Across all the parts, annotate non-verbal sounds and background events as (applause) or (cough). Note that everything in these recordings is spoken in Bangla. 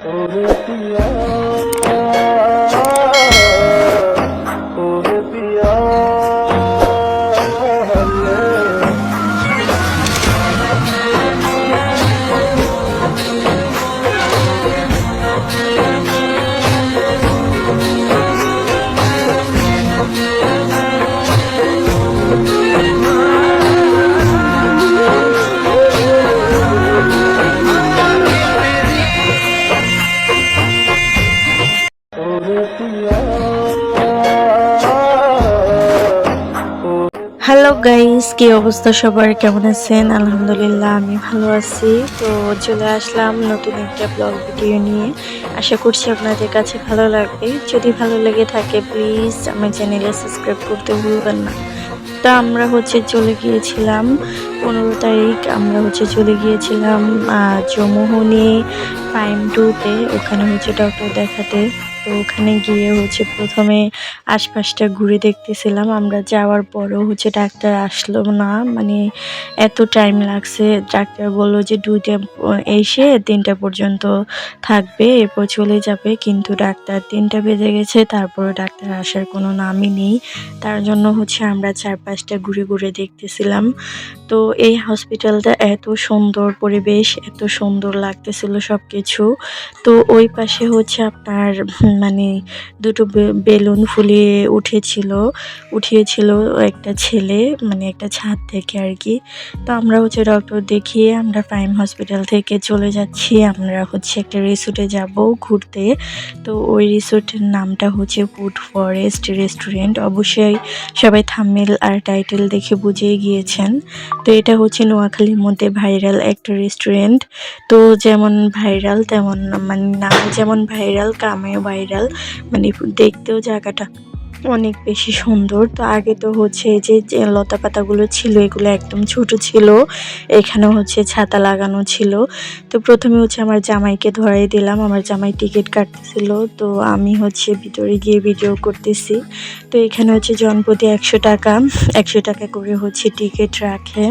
ওরে গাইস কি অবস্থা সবার কেমন আছেন? আলহামদুলিল্লাহ, আমি ভালো আছি। তো চলে আসলাম নতুন একটা ব্লগ ভিডিও নিয়ে। আশা করছি আপনাদের কাছে ভালো লাগবে। যদি ভালো লেগে থাকে প্লিজ আমার চ্যানেলে সাবস্ক্রাইব করতে ভুলবেন না। তা আমরা হচ্ছে চলে গিয়েছিলাম পনেরো তারিখ। আমরা হচ্ছে চলে গিয়েছিলাম জমোহনি ফাইম টুতে ওখানে হচ্ছে ডক্টর দেখাতে। তো ওখানে গিয়ে হচ্ছে প্রথমে আশপাশটা ঘুরে দেখতেছিলাম। আমরা যাওয়ার পরও হচ্ছে ডাক্তার আসলো না। মানে এত টাইম লাগছে। ডাক্তার বলল যে দুইটা এসে তিনটা পর্যন্ত থাকবে, এরপর চলে যাবে। কিন্তু ডাক্তার তিনটা বেজে গেছে তারপরে ডাক্তার আসার কোনো নামই নেই। তার জন্য হচ্ছে আমরা চারপাশটা ঘুরে ঘুরে দেখতেছিলাম। তো এই হসপিটালটা এত সুন্দর পরিবেশ, এত সুন্দর লাগতেছিল সব কিছু তো ওই পাশে হচ্ছে আপনার মানে দুটো বেলুন ফুলিয়ে উঠেছিল, উঠিয়েছিল একটা ছেলে মানে একটা ছাদ থেকে আর কি। তো আমরা হচ্ছে ডক্টর দেখিয়ে আমরা প্রাইম হসপিটাল থেকে চলে যাচ্ছি। আমরা হচ্ছে একটা রিসোর্টে যাব ঘুরতে। তো ওই রিসোর্টের নামটা হচ্ছে ফুড ফরেস্ট রেস্টুরেন্ট অবশ্যই সবাই থাম্মেল আর টাইটেল দেখে বুঝেই গিয়েছেন। তো এটা হচ্ছে নোয়াখালীর মধ্যে ভাইরাল একটা রেস্টুরেন্ট তো যেমন ভাইরাল তেমন মানে নাম যেমন ভাইরাল কামেও ভাইরাল মানে দেখতেও জায়গাটা অনেক বেশি সুন্দর। তো আগে তো হচ্ছে যে লতা পাতাগুলো ছিল, এগুলো একদম ছোট ছিল এখানে হচ্ছে ছাতা লাগানো ছিল। তো প্রথমে হচ্ছে আমার জামাইকে ধরাই দিলাম, আমার জামাই টিকিট কাটতেছিল। তো আমি হচ্ছে ভিতরে গিয়ে ভিডিও করতেছি। তো এখানে হচ্ছে জনপ্রতি একশো টাকা একশো টাকা করে হচ্ছে টিকিট রাখে।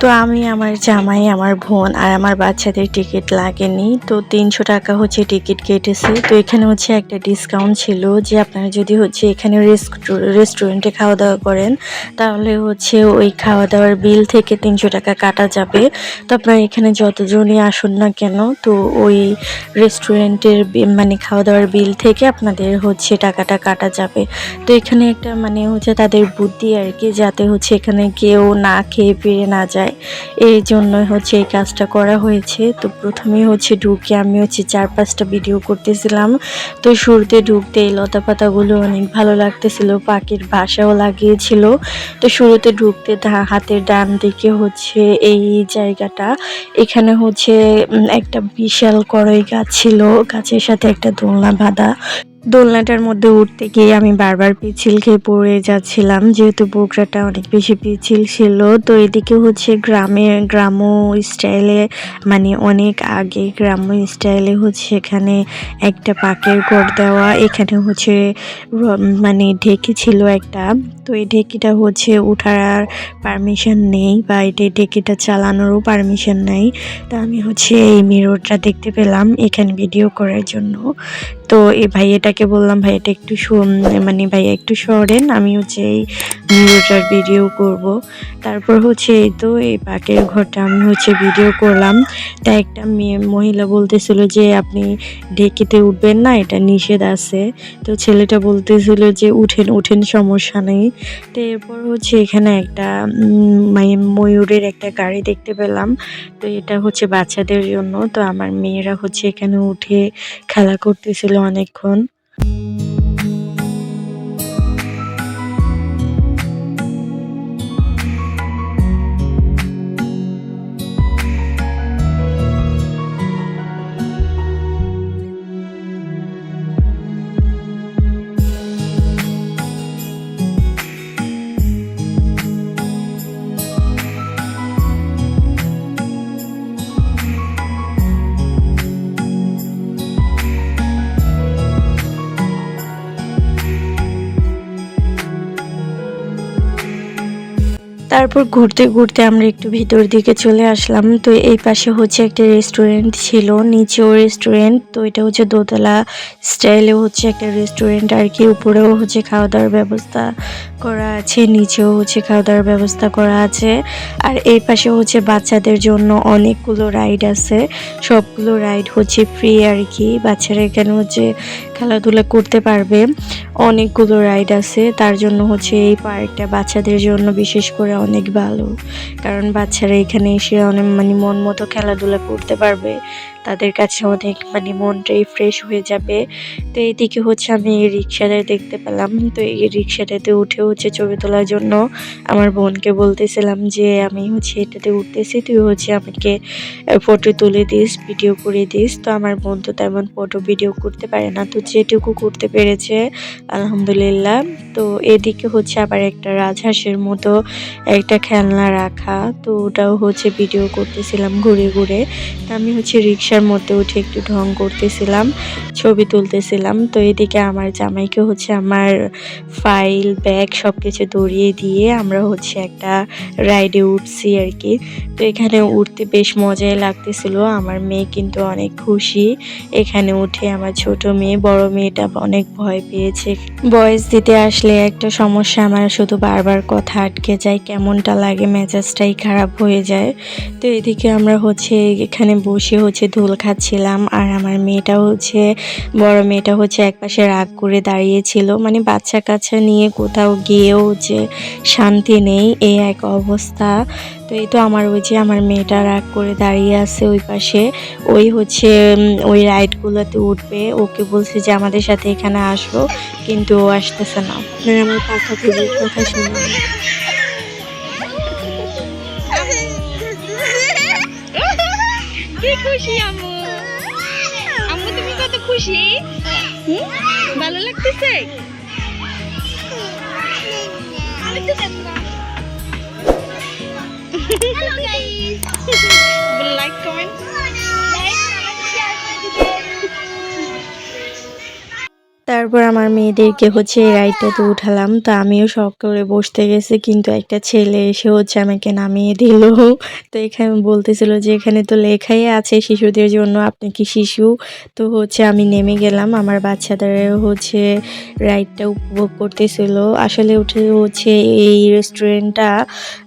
তো আমি, আমার জামাই, আমার বোন আর আমার বাচ্চাদের টিকিট লাগেনি। তো তিনশো টাকা হচ্ছে টিকিট কেটেছে। তো এখানে হচ্ছে একটা ডিসকাউন্ট ছিল যে আপনারা যদি হচ্ছে এখানে রেস্টুরেন্টে খাওয়া দাওয়া করেন, তাহলে হচ্ছে ওই খাওয়া দাওয়ার বিল থেকে তিনশো টাকা কাটা যাবে। তো আপনারা এখানে যতজনই আসুন না কেন, তো ওই রেস্টুরেন্টের মানে খাওয়া দাওয়ার বিল থেকে আপনাদের হচ্ছে টাকাটা কাটা যাবে। তো এখানে একটা মানে হচ্ছে তাদের বুদ্ধি আর কি, যাতে হচ্ছে এখানে কেউ না খেয়ে ফিরে না যায়। এই জন্য হচ্ছে এই কাজটা করা হয়েছে। তো প্রথমে হচ্ছে ঢুকে আমি হচ্ছে চার পাঁচটা ভিডিও করতেছিলাম। তো শুরুতে ঢুকতে এই লতা পাতাগুলো অনেক ভালো লাগতেছিল, পাখির বাসাও লাগিয়েছিল। তো শুরুতে ঢুকতে হাতের ডান দিকে হচ্ছে এই জায়গাটা। এখানে হচ্ছে একটা বিশাল কড়ই গাছ ছিল, গাছের সাথে একটা দোলনা বাঁধা। দোলনাটার মধ্যে উঠতে গিয়ে আমি বারবার পিছিল খেয়ে পড়ে যাচ্ছিলাম, যেহেতু বগুড়াটা অনেক বেশি পিছিল ছিল। তো এদিকে হচ্ছে গ্রামে, গ্রাম্য স্টাইলে মানে অনেক আগে গ্রাম্য স্টাইলে হচ্ছে এখানে একটা পাকের ঘর দেওয়া, এখানে হচ্ছে মানে ঢেকি ছিল একটা। তো এই ঢেকিটা হচ্ছে উঠার আর পারমিশন নেই বা এটা ঢেকিটা চালানোরও পারমিশন নেই। তো আমি হচ্ছে এই মিররটা দেখতে পেলাম এখানে ভিডিও করার জন্য। তো এই ভাইয়াটাকে বললাম, ভাইয়াটা একটু মানে ভাইয়া একটু সরেন, আমি হচ্ছে এই মিররটার ভিডিও করব। তারপর হচ্ছে এই তো এই পাকের ঘরটা আমি হচ্ছে ভিডিও করলাম। তা একটা মেয়ে, মহিলা বলতেছিল যে, আপনি ঢেকিতে উঠবেন না, এটা নিষেধ আছে। তো ছেলেটা বলতেছিল যে, উঠেন উঠেন, সমস্যা নেই। তো এরপর হচ্ছে এখানে একটা মানে ময়ূরের একটা গাড়ি দেখতে পেলাম। তো এটা হচ্ছে বাচ্চাদের জন্য। তো আমার মেয়েরা হচ্ছে এখানে উঠে খেলা করতেছিল অনেকক্ষণ। তারপর ঘুরতে ঘুরতে আমরা একটু ভিতর দিকে চলে আসলাম। তো এই পাশে হচ্ছে একটা রেস্টুরেন্ট ছিল, নিচেও রেস্টুরেন্ট তো এটা হচ্ছে দোতলা স্টাইলেও হচ্ছে একটা রেস্টুরেন্ট আর কি উপরেও হচ্ছে খাওয়া দাওয়ার ব্যবস্থা করা আছে, নিচেও হচ্ছে খাওয়া দাওয়ার ব্যবস্থা করা আছে। আর এই পাশে হচ্ছে বাচ্চাদের জন্য অনেকগুলো রাইড আছে। সবগুলো রাইড হচ্ছে ফ্রি আর কি বাচ্চারা এখানে হচ্ছে খেলাধুলা করতে পারবে। অনেকগুলো রাইড আছে। তার জন্য হচ্ছে এই পার্কটা বাচ্চাদের জন্য বিশেষ করে অনেক ভালো। কারণ বাচ্চারা এখানে এসে অনেক মানে মন মতো খেলাধুলা করতে পারবে। তাদের কাছে অনেক মানে মনটাই ফ্রেশ হয়ে যাবে। তো এইদিকে হচ্ছে আমি এই রিক্সাটা দেখতে পেলাম। তো এই রিক্সাটাতে উঠে হচ্ছে ছবি তোলার জন্য আমার বোনকে বলতেছিলাম যে, আমি হচ্ছে এটাতে উঠতেছি, তুই হচ্ছে আমাকে ফটো তুলে দিস ভিডিও করে দিস। তো আমার বোন তো তেমন ফটো ভিডিও করতে পারে না। তো যেটুকু করতে পেরেছে, আলহামদুলিল্লাহ। তো এদিকে হচ্ছে আবার একটা রাজহাঁসের মতো একটা খেলনা রাখা। তো ওটাও হচ্ছে ভিডিও করতেছিলাম ঘুরে ঘুরে। তো আমি হচ্ছে রিক্সার মধ্যে উঠে একটু ঢং করতেছিলাম, ছবি তুলতেছিলাম। তো এদিকে আমার জামাইকে হচ্ছে আমার ফাইল ব্যাগ সব কিছু দড়িয়ে দিয়ে আমরা হচ্ছে একটা রাইডে উঠছি আর কি তো এখানে উঠতে বেশ মজাই লাগতেছিল। আমার মেয়ে কিন্তু অনেক খুশি। এখানে উঠে আমার ছোট মেয়ে, বড় মেয়েটা অনেক ভয় পেয়েছে। বয়স দিতে আসলে একটা সমস্যা, আমার শুধু বারবার কথা আটকে যায়, কেমনটা লাগে, মেজাজটাই খারাপ হয়ে যায়। তো এদিকে আমরা হচ্ছে এখানে বসে হচ্ছে ধুল খাচ্ছিলাম আর আমার মেয়েটা হচ্ছে, বড় মেয়েটা হচ্ছে একপাশে রাগ করে দাঁড়িয়েছিল। মানে বাচ্চা কাচ্চা নিয়ে কোথাও গিয়েও যে শান্তি নেই এই এক অবস্থা। তো এই তো আমার ওই যে আমার মেয়েটা রাগ করে দাঁড়িয়ে আছে ওই পাশে। ওই হচ্ছে ওই রাইডগুলোতে উঠবে। ওকে বলছে যে আমাদের সাথে এখানে আসব কিন্তু ও আসতেছে না। আমার পাখা খুবই কথা শুনুন খুশি আম্মু। আম্মু তুমি কত খুশি? ভালো লাগতেছে? লাইক কমেন্ট (laughs) তারপর আমার মেয়েদেরকে হচ্ছে এই রাইডটাতে উঠালাম। তো আমিও শখ করে বসতে গেছি, কিন্তু একটা ছেলে এসে হচ্ছে আমাকে নামিয়ে দিল। তো এখানে বলতেছিল যে, এখানে তো লেখাই আছে শিশুদের জন্য, আপনি কি শিশু? তো হচ্ছে আমি নেমে গেলাম। আমার বাচ্চাদের হচ্ছে রাইডটা উপভোগ করতেছিল। আসলে উঠে হচ্ছে এই রেস্টুরেন্টটা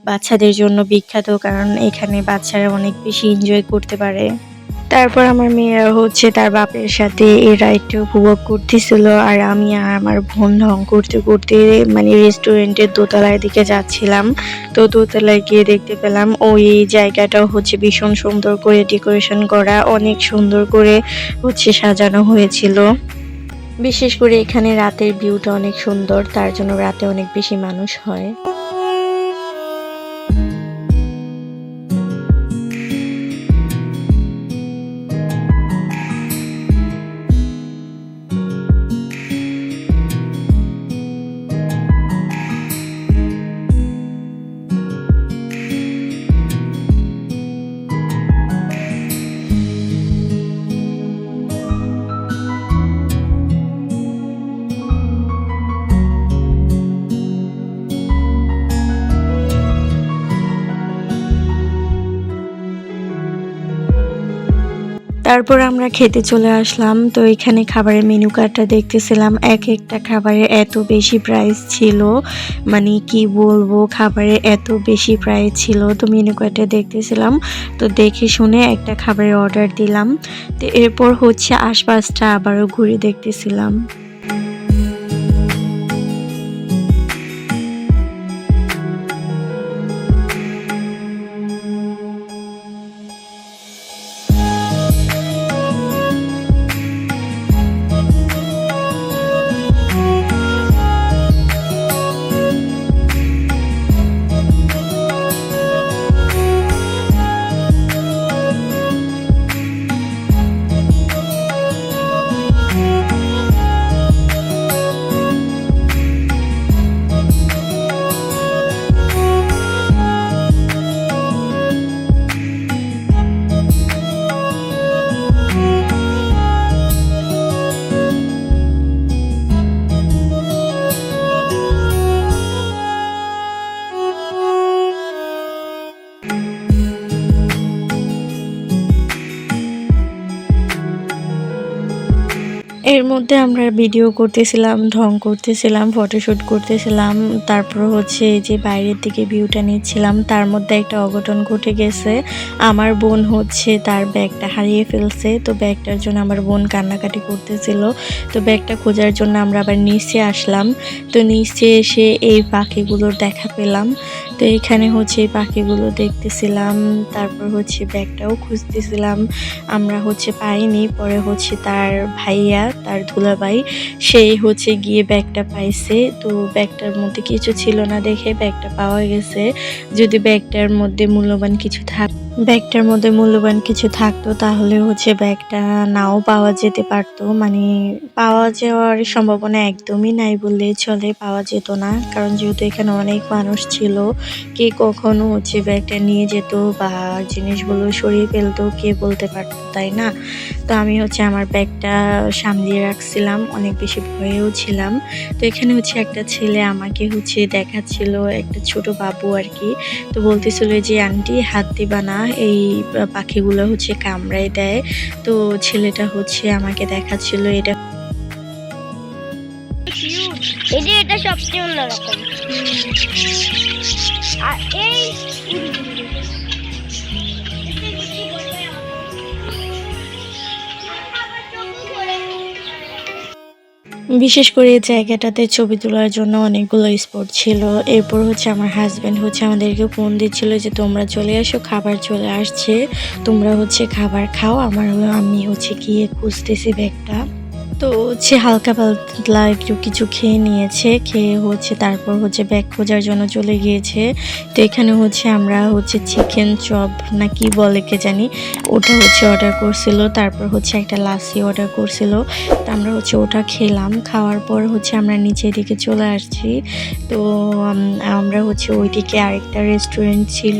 বাচ্চাদের জন্য বিখ্যাত, কারণ এখানে বাচ্চারা অনেক বেশি এনজয় করতে পারে। তারপর আমার মেয়েরা হচ্ছে তার বাপের সাথে এই রাইডটা উপভোগ করতেছিল আর আমি আর আমার বোন ঢং করতে করতে মানে রেস্টুরেন্টের দোতলার দিকে যাচ্ছিলাম। তো দোতলায় গিয়ে দেখতে পেলাম ওই জায়গাটাও হচ্ছে ভীষণ সুন্দর করে ডেকোরেশন করা, অনেক সুন্দর করে হচ্ছে সাজানো হয়েছিল। বিশেষ করে এখানে রাতের ভিউটা অনেক সুন্দর, তার জন্য রাতে অনেক বেশি মানুষ হয়। তারপর আমরা খেতে চলে আসলাম। তো এখানে খাবারের মেনু কার্ডটা দেখতেছিলাম। এক একটা খাবারের এত বেশি প্রাইস ছিল। মানে কি বলব খাবারের এত বেশি প্রাইস ছিল। তো মেনু কার্ডটা দেখতেছিলাম। তো দেখে শুনে একটা খাবারের অর্ডার দিলাম। তো এরপর হচ্ছে আশপাশটা আবারও ঘুরে দেখতেছিলাম। মধ্যে আমরা ভিডিও করতেছিলাম, ঢং করতেছিলাম ফটোশ্যুট করতেছিলাম, তারপর হচ্ছে যে বাইরের দিকে ভিউটা নিচ্ছিলাম, তার মধ্যে একটা অঘটন ঘটে গেছে। আমার বোন হচ্ছে তার ব্যাগটা হারিয়ে ফেলছে, তো ব্যাগটার জন্য আমার বোন কান্নাকাটি করতেছিল। তো ব্যাগটা খোঁজার জন্য আমরা আবার নিচে আসলাম, তো নিচে এসে এই পাখিগুলোর দেখা পেলাম। তো এখানে হচ্ছে পাখিগুলো দেখতেছিলাম, তারপর হচ্ছে ব্যাগটাও খুঁজতেছিলাম, আমরা হচ্ছে পাইনি, পরে হচ্ছে তার ভাইয়া, তার দুলাভাই সেই হচ্ছে গিয়ে ব্যাগটা পাইছে, তো ব্যাগটার মধ্যে কিছু ছিল না দেখে ব্যাগটা পাওয়া গেছে, যদি ব্যাগটার মধ্যে মূল্যবান কিছু থাক, ব্যাগটার মধ্যে মূল্যবান কিছু থাকতো তাহলে হচ্ছে ব্যাগটা নাও পাওয়া যেতে পারতো মানে পাওয়া যাওয়ার সম্ভাবনা একদমই নাই বললে চলে, পাওয়া যেত না, কারণ যেহেতু এখানে অনেক মানুষ ছিল কে কখনো হচ্ছে ব্যাগটা নিয়ে যেত বা জিনিসগুলো সরিয়ে ফেলতো কে বলতে পারতো তাই না? তো আমি হচ্ছে আমার ব্যাগটা সামলিয়ে রাখছিলাম অনেক বেশি ভয়েও ছিলাম। তো এখানে হচ্ছে একটা ছেলে আমাকে হচ্ছে দেখাচ্ছিল একটা ছোট বাবু আর কি। তো বলতেছিল যে আন্টি হাত দিবা না এই পাখিগুলো হচ্ছে কামড়ায় দেয়। তো ছেলেটা হচ্ছে আমাকে দেখাচ্ছিল এটা যে এটা সবচেয়ে অন্যরকম। এই বিশেষ করে এই জায়গাটাতে ছবি তোলার জন্য অনেকগুলো স্পট ছিল। এরপর হচ্ছে আমার হাজব্যান্ড হচ্ছে আমাদেরকে ফোন দিচ্ছিল যে, তোমরা চলে আসো, খাবার চলে আসছে। তোমরা হচ্ছে খাবার খাও। আমার আমি হচ্ছে গিয়ে খুঁজতেছি ব্যাগটা তো হচ্ছে হালকা পাতলা একটু কিছু খেয়ে নিয়েছে, খেয়ে হচ্ছে তারপর হচ্ছে ব্যাগ খোঁজার জন্য চলে গিয়েছে। তো এখানে হচ্ছে আমরা হচ্ছে চিকেন চপ না কি বলে কে জানি, ওটা হচ্ছে অর্ডার করছিল, তারপর হচ্ছে একটা লাসি অর্ডার করছিল। তো আমরা হচ্ছে ওটা খেলাম, খাওয়ার পর হচ্ছে আমরা নিচের দিকে চলে আসছি। তো আমরা হচ্ছে ওইদিকে আরেকটা রেস্টুরেন্ট ছিল।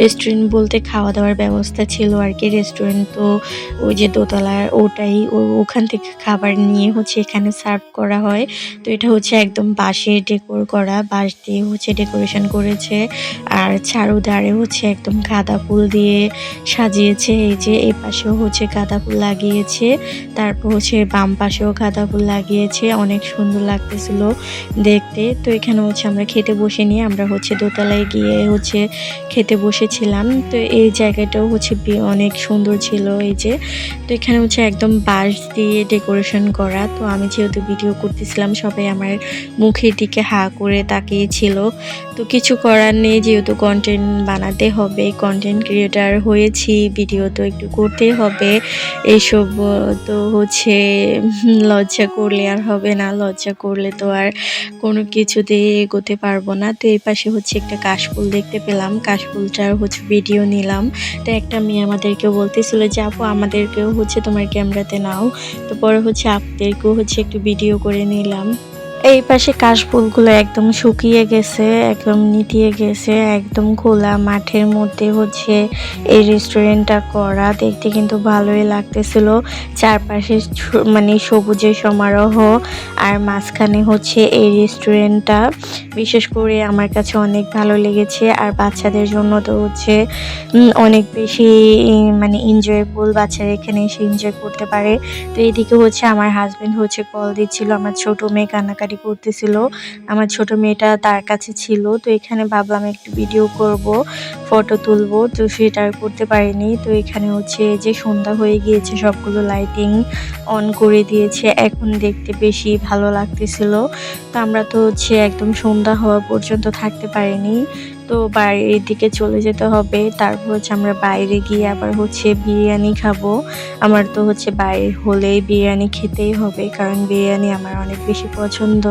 রেস্টুরেন্ট বলতে খাওয়া দাওয়ার ব্যবস্থা ছিল আর কি। রেস্টুরেন্ট তো ওই যে দোতলার ওটাই ওখান থেকে খাবার নিয়ে হচ্ছে এখানে সার্ভ করা হয়। তো এটা হচ্ছে একদম বাঁশে ডেকোর করা, বাঁশ দিয়ে হচ্ছে ডেকোরেশন করেছে। আর চারুধারে হচ্ছে একদম গাঁদা ফুল দিয়ে সাজিয়েছে। এই যে এই পাশেও হচ্ছে গাঁদা ফুল লাগিয়েছে। তারপর হচ্ছে বাম পাশেও গাঁদা ফুল লাগিয়েছে। অনেক সুন্দর লাগতেছিল দেখতে। তো এখানে হচ্ছে আমরা খেতে বসে নিয়ে আমরা হচ্ছে দোতলায় গিয়ে হচ্ছে খেতে বসেছিলাম। তো এই জায়গাটাও হচ্ছে অনেক সুন্দর ছিল এই যে। তো এখানে হচ্ছে একদম বাঁশ দিয়ে ডেকোরেশন করা। তো আমি যেহেতু ভিডিও করতেছিলাম, সবাই আমার মুখের দিকে হা করে তাকিয়েছিল। তো কিছু করার নেই, যেহেতু কন্টেন্ট বানাতে হবে কন্টেন্ট ক্রিয়েটার হয়েছি ভিডিও তো একটু করতে হবে। এইসব তো হচ্ছে, লজ্জা করলে আর হবে না, লজ্জা করলে তো আর কোনো কিছুতে এগোতে পারব না। তো এই পাশে হচ্ছে একটা কাশফুল দেখতে পেলাম। কাশফুলটার হচ্ছে ভিডিও নিলাম। তো একটা মেয়ে আমাদেরকে বলতেছিল যে, আপু, আমাদেরকেও হচ্ছে তোমার ক্যামেরাতে নাও। তো পরে হচ্ছে আপনাদেরকেও হচ্ছে একটু ভিডিও করে নিলাম। এই পাশে কাশফুলগুলো একদম শুকিয়ে গেছে, একদম নিটিয়ে গেছে, একদম খোলা মাঠের মধ্যে হচ্ছে এই রেস্টুরেন্টটা করা। দেখতে কিন্তু ভালোই লাগতেছিল। চারপাশে মানে সবুজের সমারোহ আর মাঝখানে হচ্ছে এই রেস্টুরেন্টটা বিশেষ করে আমার কাছে অনেক ভালো লেগেছে আর বাচ্চাদের জন্য তো হচ্ছে অনেক বেশি মানে এনজয়েবল বাচ্চারা এখানে এসে এনজয় করতে পারে। তো এইদিকে হচ্ছে আমার হাজবেন্ড হচ্ছে কল দিচ্ছিল, আমার ছোট মেয়ে কান্নাকাটি করতেছিল আমার ছোট মেয়েটা তার কাছে ছিল। তো এখানে ভাবলাম একটু ভিডিও করব ফটো তুলবো। তো সেটা করতে পারিনি। তো এখানে হচ্ছে যে সন্ধ্যা হয়ে গিয়েছে, সবগুলো লাইটিং অন করে দিয়েছে। এখন দেখতে বেশি ভালো লাগতেছিল। তো আমরা তো হচ্ছে একদম সন্ধ্যা হওয়া পর্যন্ত থাকতে পারিনি। তো বাইরের দিকে চলে যেতে হবে। তারপর হচ্ছে আমরা বাইরে গিয়ে আবার হচ্ছে বিরিয়ানি খাব। আমার তো হচ্ছে বাইরে হলেই বিরিয়ানি খেতেই হবে, কারণ বিরিয়ানি আমার অনেক বেশি পছন্দ।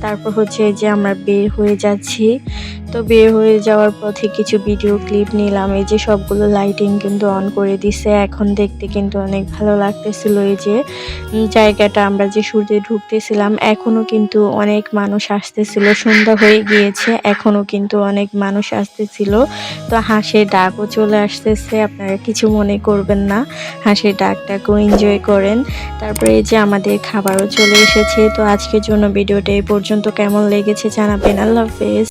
তারপর হচ্ছে যে আমরা বের হয়ে যাচ্ছি। তো বের হয়ে যাওয়ার পথে কিছু ভিডিও ক্লিপ নিলাম। এই যে সবগুলো লাইটিং কিন্তু অন করে দিছে। এখন দেখতে কিন্তু অনেক ভালো লাগতেছিল এই যে জায়গাটা আমরা যে সূর্যে ঢুকতেছিলাম এখনও কিন্তু অনেক মানুষ আসতেছিল। সন্ধ্যা হয়ে গিয়েছে এখনও কিন্তু অনেক মানুষ আসতেছিল। তো হাঁসের ডাকও চলে আসতেছে। আপনারা কিছু মনে করবেন না। হাঁসের ডাকটাকেও এনজয় করেন। তারপরে এই যে আমাদের খাবারও চলে এসেছে। তো আজকের জন্য ভিডিওটা এই পর্যন্ত। কেমন লেগেছে জানাবেন। আল্লাহ হাফেজ।